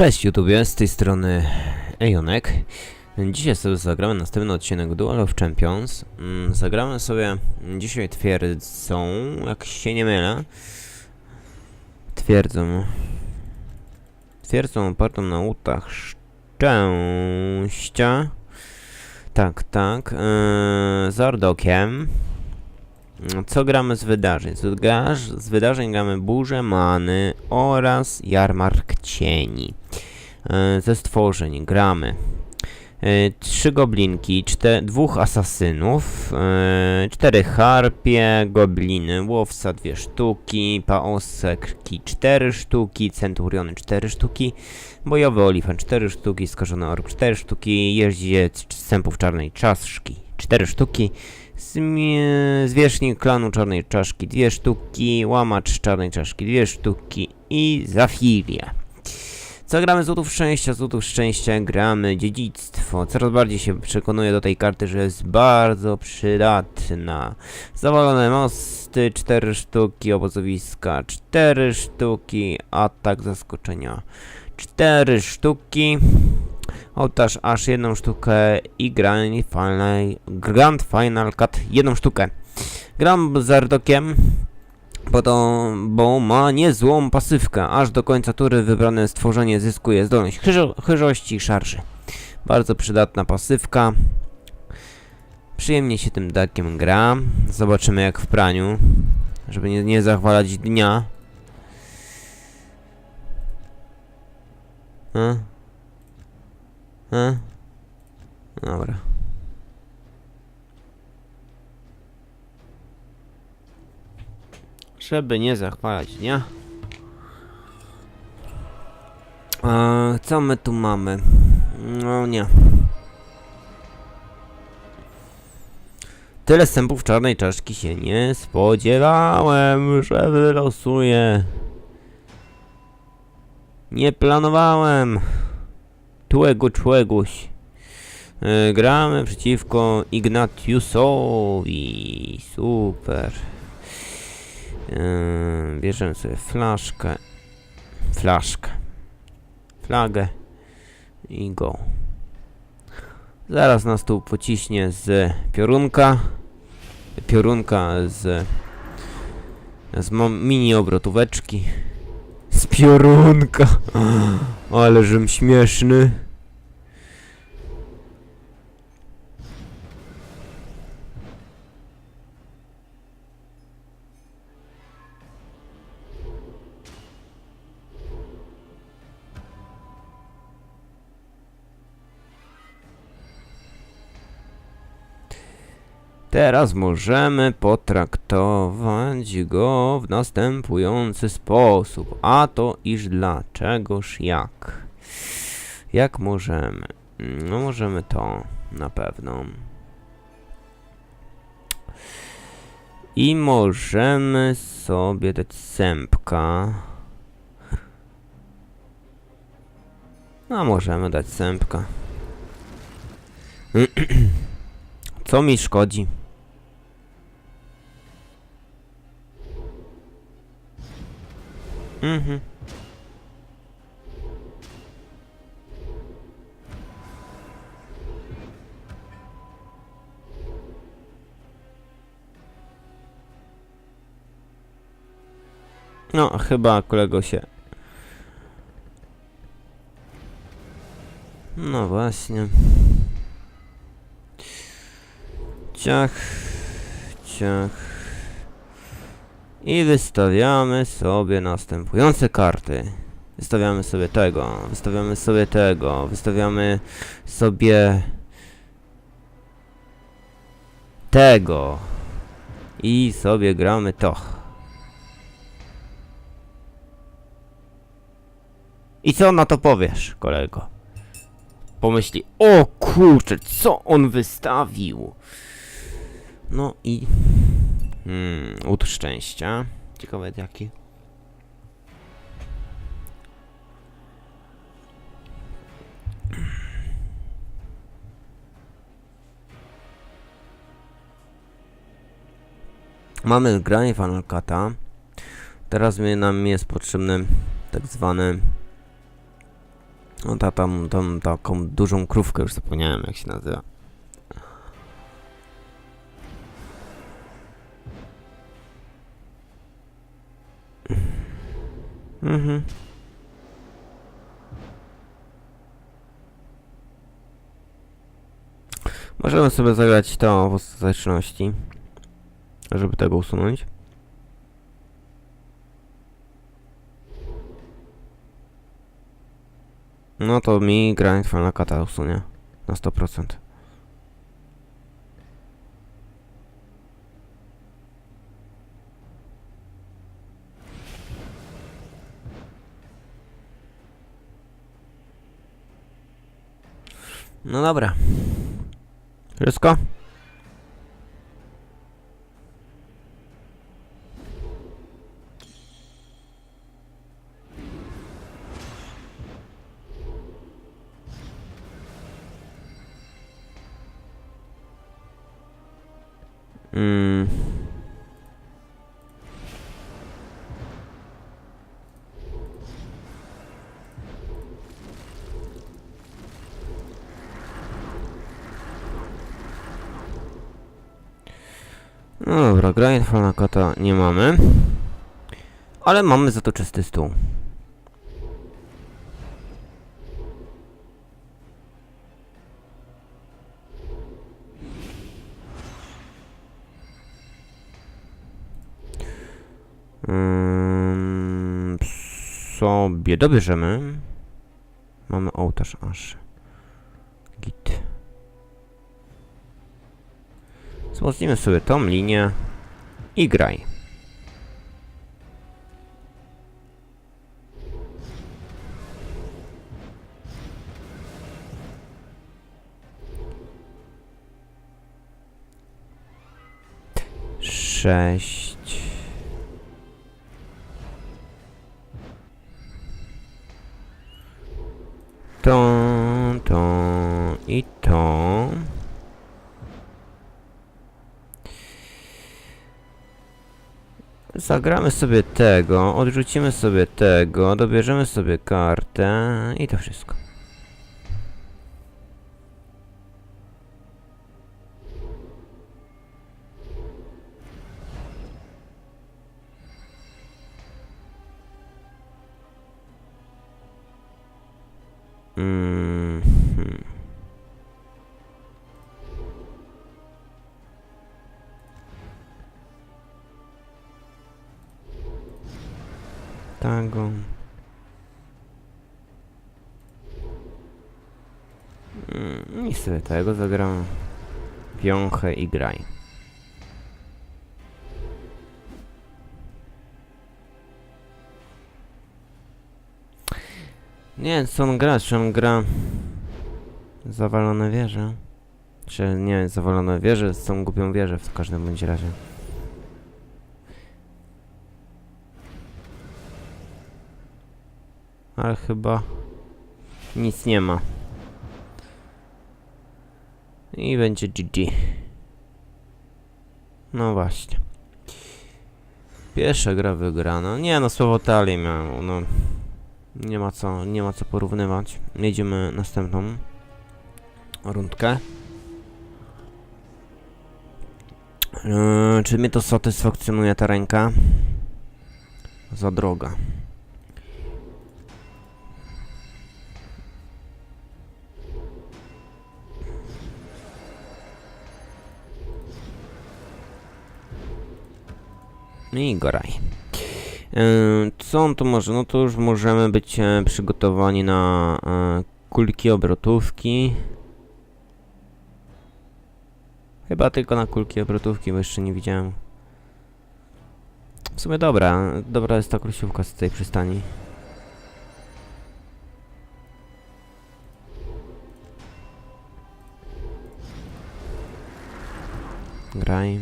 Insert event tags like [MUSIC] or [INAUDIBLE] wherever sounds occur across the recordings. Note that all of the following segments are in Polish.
Cześć YouTubie, z tej strony Ejonek. Dzisiaj sobie zagramy następny odcinek Duel of Champions. Mm, Zagramy sobie dzisiaj twierdzą, jak się nie mylę. Twierdzą. Twierdzą opartą na łutach szczęścia. Tak, tak. Yy, z Ordokiem. Co gramy z wydarzeń? Z, wydarzeń gramy Burzę Many oraz Jarmark Cieni. E, ze stworzeń gramy e, trzy goblinki, czte, dwóch asasynów, e, cztery harpie, gobliny, łowca dwie sztuki, paosekki cztery sztuki, centuriony cztery sztuki, bojowy olifen cztery sztuki, skorzony ork cztery sztuki, jeździec sępów czarnej czaszki cztery sztuki, Zwierzchnik klanu czarnej czaszki dwie sztuki, łamacz czarnej czaszki dwie sztuki i zafilia. Co gramy z łotów szczęścia? Z łotów szczęścia gramy dziedzictwo. Coraz bardziej się przekonuję do tej karty, że jest bardzo przydatna. Zawalone mosty, 4 sztuki, obozowiska, 4 sztuki, atak zaskoczenia, 4 sztuki, ołtarz aż jedną sztukę i Grand Final, Grand Final Cut jedną sztukę. Gram z Ardokiem, bo, to, bo ma niezłą pasywkę. Aż do końca tury wybrane stworzenie zyskuje zdolność chyżo, chyżości i szarży. Bardzo przydatna pasywka. Przyjemnie się tym dakiem gra. Zobaczymy jak w praniu. Żeby nie, nie zachwalać dnia. A? A? Dobra. Żeby nie zachwalać dnia. A, co my tu mamy? No nie. Tyle sępów czarnej czaszki się nie spodziewałem, że wylosuje. Nie planowałem. Tłego człegoś. E, gramy przeciwko Ignatiusowi. Super. Yy, bierzemy sobie flaszkę. Flaszkę. Flagę. I go. Zaraz nas tu pociśnie z piorunka. Piorunka z... Z mini obrotóweczki. Z piorunka. Ale żem śmieszny. Teraz możemy potraktować go w następujący sposób. A to iż dlaczegoż jak? Jak możemy? No możemy to na pewno. I możemy sobie dać sępka. No możemy dać sępka. [CLEARS THROAT] Co mi szkodzi? Mhm. No, chyba kolego się. No właśnie. Ciach, ciach. I wystawiamy sobie następujące karty. Wystawiamy sobie tego, wystawiamy sobie tego, wystawiamy sobie tego. I sobie gramy to. I co na to powiesz, kolego? Pomyśli, o kurczę, co on wystawił? No i... Hmm, łód szczęścia. Ciekawe jaki. Mamy granie Final Cut'a. Teraz mi, nam jest potrzebny tak zwany No ta tam, tam taką dużą krówkę już zapomniałem jak się nazywa. Mhm. Możemy sobie zagrać to w ostateczności, żeby tego usunąć. No to mi Grand Final Kata usunie na 100%. No dobra. Wszystko? No dobra, Grind Falna Kota nie mamy. Ale mamy za to czysty stół. Ym, sobie dobierzemy. Mamy ołtarz aż. Git. Wzmocnimy sobie tą linię i graj. Sześć. To, to i to. Zagramy sobie tego, odrzucimy sobie tego, dobierzemy sobie kartę i to wszystko. Mm, I sobie tego zagram. Wiąchę i graj. Nie wiem co on gra, czy on gra zawalone wieże. Czy nie, zawalone wieże, z tą głupią wieżę w każdym bądź razie. Ale chyba nic nie ma. I będzie GG. No właśnie. Pierwsza gra wygrana. Nie no, słowo talii miałem, no. Nie ma co, nie ma co porównywać. Jedziemy następną rundkę. Yy, czy mnie to satysfakcjonuje ta ręka? Za droga. I goraj. Yy, Co on tu może? No to już możemy być e, przygotowani na e, kulki obrotówki. Chyba tylko na kulki obrotówki, bo jeszcze nie widziałem. W sumie dobra, dobra jest ta krusiówka z tej przystani. Graj.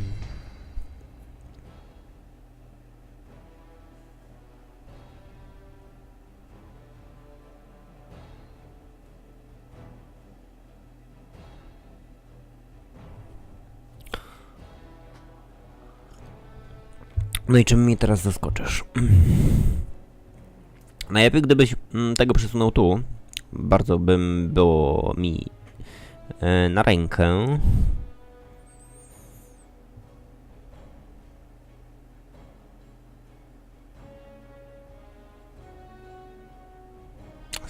No i czym mnie teraz zaskoczysz? [CLEARS THROAT] Najlepiej gdybyś mm, tego przesunął tu, Bardzo bym było mi e, na rękę.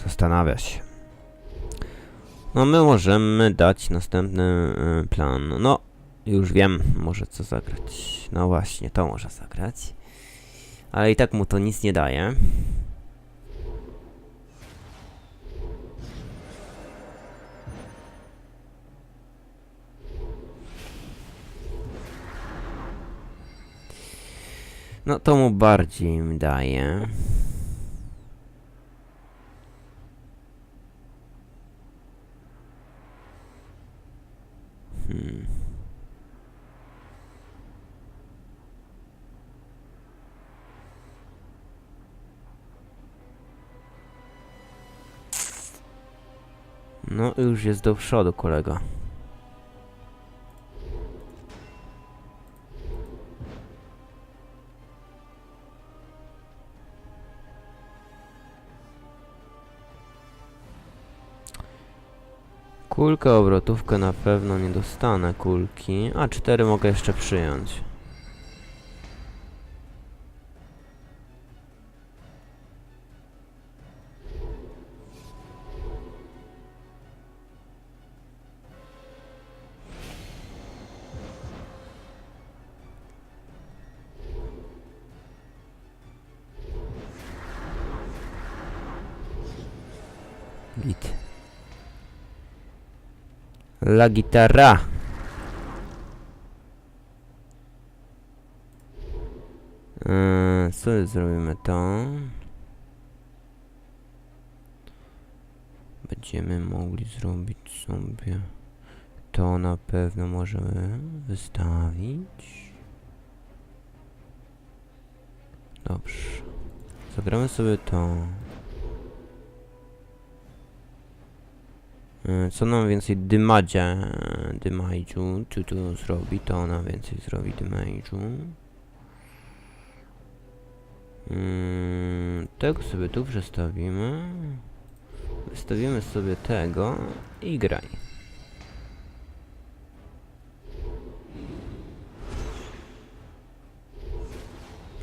Zastanawia się. No my możemy dać następny e, plan. No, już wiem, może co zagrać. No właśnie, to może zagrać. Ale i tak mu to nic nie daje. No to mu bardziej daje. No już jest do przodu kolega. Kulkę, obrotówkę na pewno nie dostanę kulki, a cztery mogę jeszcze przyjąć. Git. La guitarra. Eee, sobie zrobimy to. Będziemy mogli zrobić sobie to na pewno możemy wystawić. Dobrze. Zagramy sobie to. Co nam więcej dymadzie, dymajdżu, czy tu zrobi, to ona więcej zrobi dymajdżu. Mm, tego sobie tu przestawimy. Wystawimy sobie tego i graj.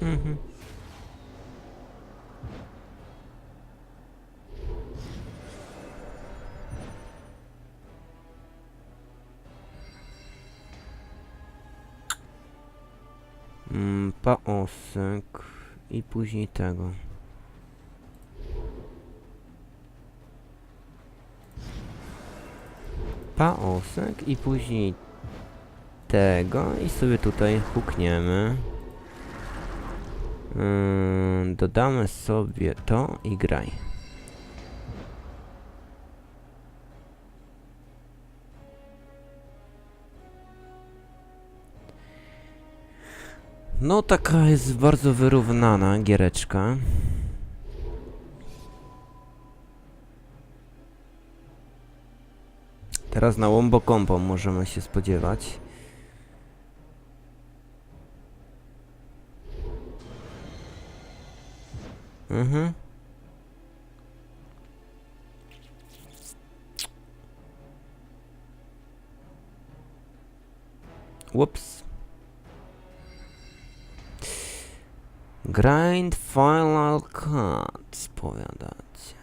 Mhm. Paosek i później tego. Paosek i później tego i sobie tutaj hukniemy. Ym, dodamy sobie to i graj. No, taka jest bardzo wyrównana giereczka. Teraz na łombo kompo możemy się spodziewać. Mhm. Whoops. Grind Final Cut, powiadacie.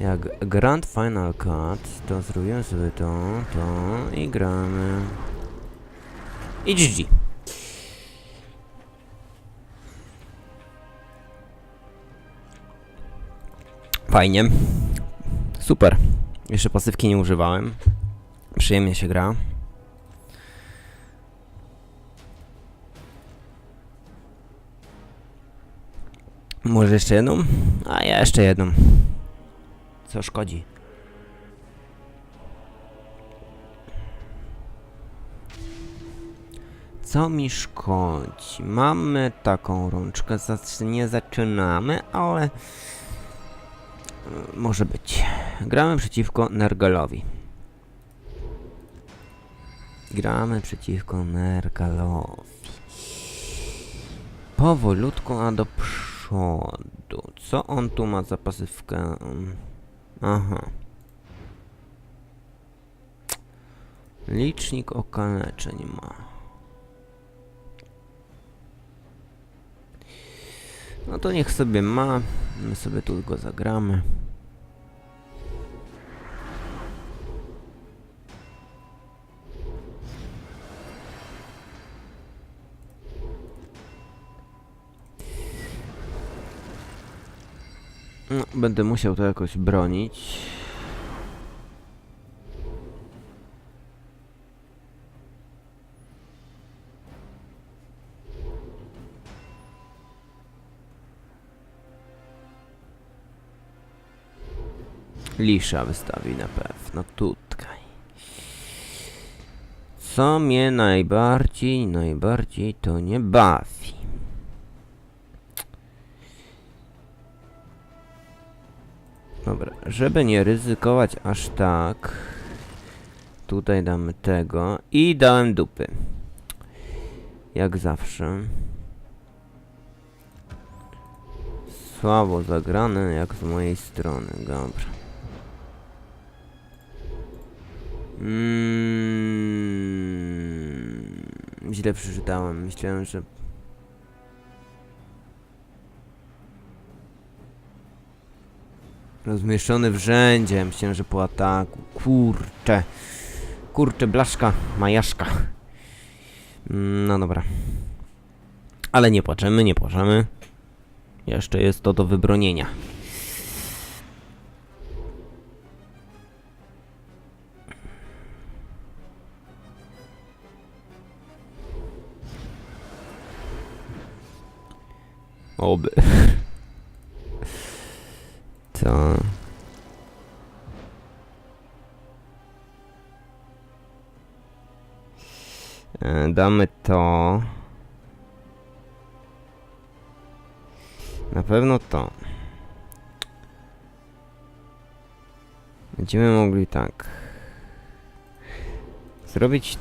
Jak Grand Final Cut, to zrobimy sobie to, to i gramy. I GG. Fajnie. Super. Jeszcze pasywki nie używałem. Przyjemnie się gra. Może jeszcze jedną? A ja jeszcze jedną. Co szkodzi? Co mi szkodzi? Mamy taką rączkę, nie zaczynamy, ale... y, Może być. Gramy przeciwko Nergalowi. Gramy przeciwko Nergalowi. Powolutku, a do przodu. Co on tu ma za pasywkę? Aha. Licznik okaleczeń ma. No to niech sobie ma. My sobie tu go zagramy. Będę musiał to jakoś bronić. Lisza wystawi na pewno tutaj. Co mnie najbardziej, najbardziej to nie bawi. Dobra, żeby nie ryzykować aż tak. Tutaj damy tego i dałem dupy. Jak zawsze. Słabo zagrane, jak z mojej strony. Dobra. Mm, źle przeczytałem. Myślałem, że Rozmieszczony w rzędzie. Myślałem, że po ataku. Kurcze. Kurcze, blaszka, majaszka. Mm, No dobra. Ale nie płaczemy, nie płaczemy. Jeszcze jest to do wybronienia. Oby. [LAUGHS] To... E, Damy to. Na pewno to. Będziemy mogli tak. Zrobić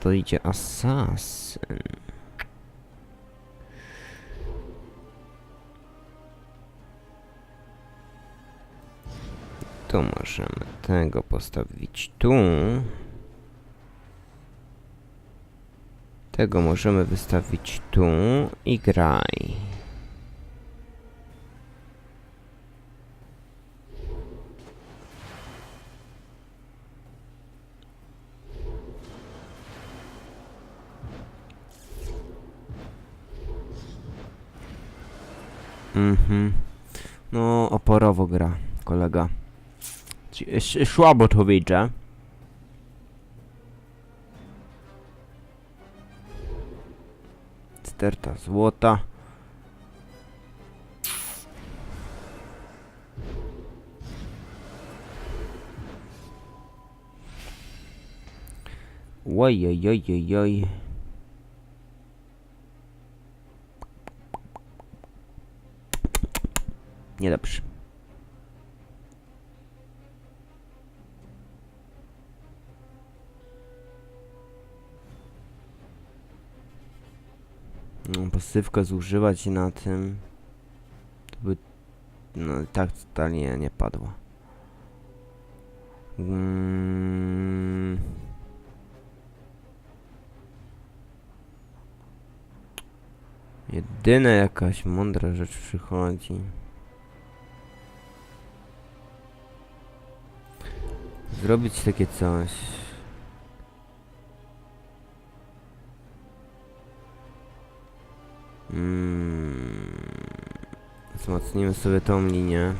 to, idzie asasyn. To możemy tego postawić tu. Tego możemy wystawić tu i graj. Mhm. No, oporowo gra, kolega. Ci- sz- Słabo to widzę. Sterta złota. Ojojojojoj. Niedobrze. No, pasywkę zużywać na tym. To by. No tak totalnie nie padło. Mm. Jedyna jakaś mądra rzecz przychodzi. Zrobić takie coś. Mm. Wzmocnimy sobie tą linię.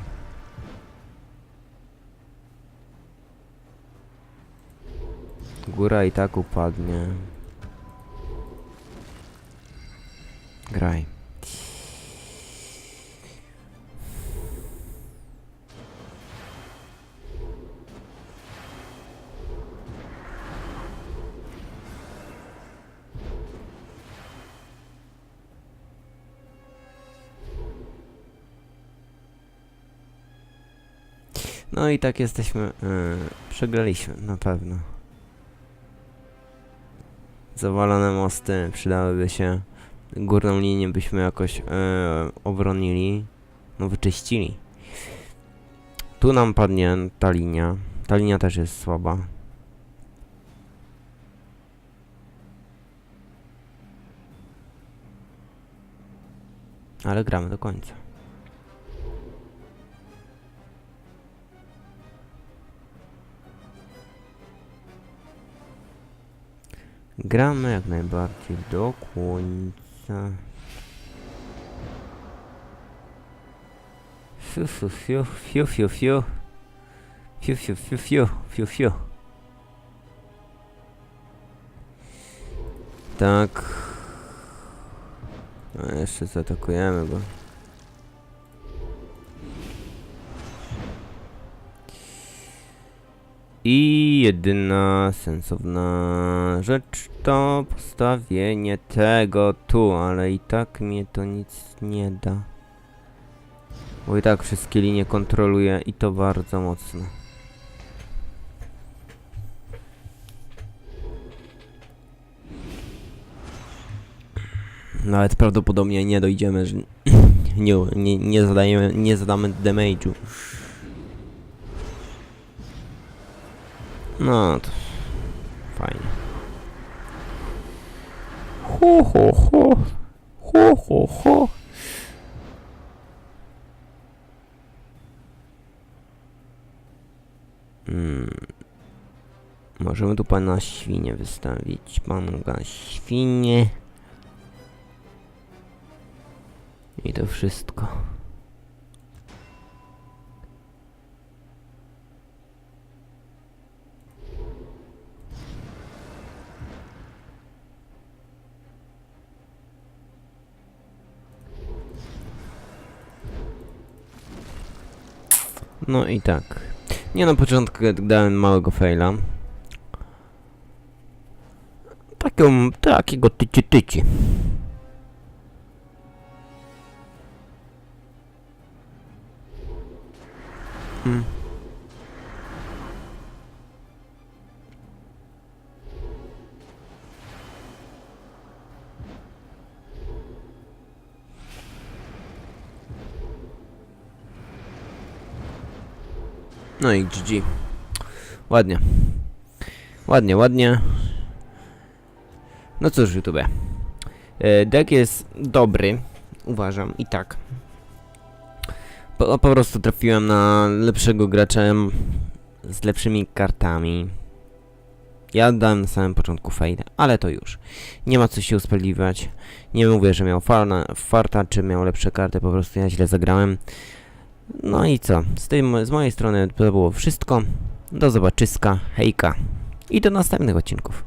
Góra i tak upadnie. Graj. No i tak jesteśmy. Yy, przegraliśmy, na pewno. Zawalone mosty przydałyby się. górną linię byśmy jakoś e, obronili, no wyczyścili. Tu nam padnie ta linia. Ta linia też jest słaba. Ale gramy do końca. Gramy jak najbardziej do końca. Fiu, fiu, fiu, fiu, fiu, fiu. Fiu, fiu, fiu, fiu, fiu, fiu. Tak. No jeszcze zaatakujemy go. I jedyna sensowna rzecz to postawienie tego tu, ale i tak mnie to nic nie da. Bo i tak wszystkie linie kontroluję i to bardzo mocno. Nawet prawdopodobnie nie dojdziemy, że [COUGHS] nie, nie, nie, zadajemy, nie zadamy damage'u. No to fajnie. Ho, ho, ho. Ho, ho, ho. Mm. Możemy tu pana świnie wystawić. Pana świnie. I to wszystko. No i tak. Nie na początku dałem małego faila. Taką, takiego tyci tyci. Mm. No i GG. Ładnie. Ładnie, ładnie. No cóż, YouTube. E, Deck jest dobry, uważam, i tak. Po, po prostu trafiłem na lepszego gracza z lepszymi kartami. Ja dałem na samym początku fade, ale to już. Nie ma co się usprawiedliwiać. Nie mówię, że miał farta, czy miał lepsze karty, po prostu ja źle zagrałem. No i co? Z, mo- z mojej strony to było wszystko. Do zobaczyska, hejka i do następnych odcinków.